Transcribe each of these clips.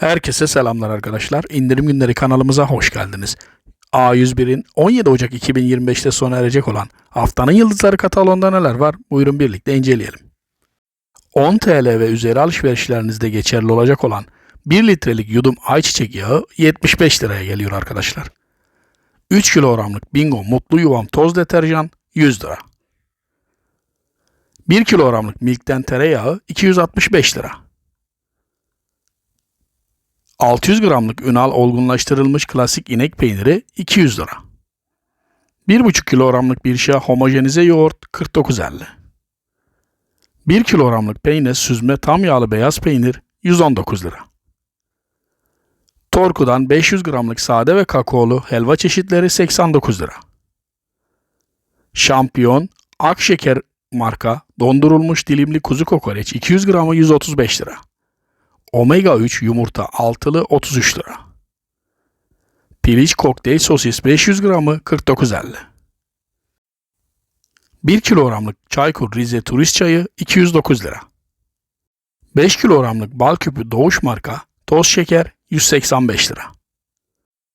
Herkese selamlar arkadaşlar. İndirim günleri kanalımıza hoş geldiniz. A101'in 17 Ocak 2025'te sona erecek olan haftanın yıldızları kataloğunda neler var? Buyurun birlikte inceleyelim. 10 TL ve üzeri alışverişlerinizde geçerli olacak olan 1 litrelik yudum ayçiçek yağı 75 liraya geliyor arkadaşlar. 3 kilogramlık Bingo Mutlu Yuvam toz deterjan 100 lira. 1 kilogramlık Milk'ten tereyağı 265 lira. 600 gramlık Ünal olgunlaştırılmış klasik inek peyniri 200 lira. 1,5 kilogramlık bir şişe homojenize yoğurt 49.50. 1 kilogramlık peynir süzme tam yağlı beyaz peynir 119 lira. Torku'dan 500 gramlık sade ve kakaolu helva çeşitleri 89 lira. Şampiyon Akşeker marka dondurulmuş dilimli kuzu kokoreç 200 gramı 135 lira. Omega 3 yumurta altılı 33 lira. Piliç kokteyl sosis 500 gramı 49.50. 1 kilogramlık Çaykur Rize turist çayı 209 lira. 5 kilogramlık bal küpü Doğuş marka toz şeker 185 lira.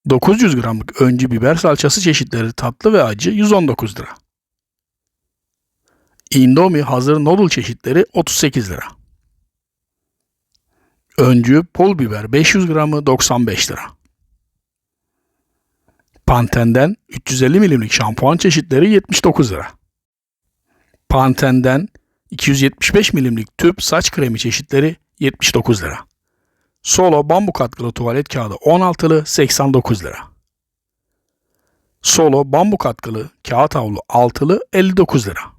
900 gramlık öncü biber salçası çeşitleri tatlı ve acı 119 lira. Indomie hazır noodle çeşitleri 38 lira. Öncü pul biber 500 gramı 95 lira. Panten'den 350 milimlik şampuan çeşitleri 79 lira. Panten'den 275 milimlik tüp saç kremi çeşitleri 79 lira. Solo bambu katkılı tuvalet kağıdı 16'lı 89 lira. Solo bambu katkılı kağıt havlu 6'lı 59 lira.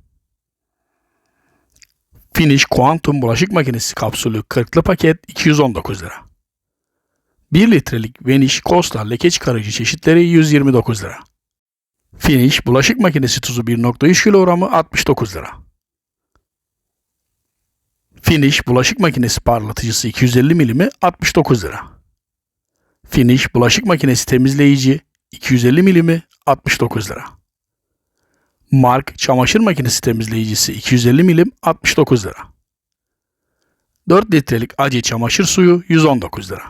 Finish Quantum bulaşık makinesi kapsülü 40'lı paket 219 lira. 1 litrelik Vanish Costa leke çıkarıcı çeşitleri 129 lira. Finish bulaşık makinesi tuzu 1.3 kilogramı 69 lira. Finish bulaşık makinesi parlatıcısı 250 milimi 69 lira. Finish bulaşık makinesi temizleyici 250 milimi 69 lira. Mark çamaşır makinesi temizleyicisi 250 milim 69 lira. 4 litrelik acı çamaşır suyu 119 lira.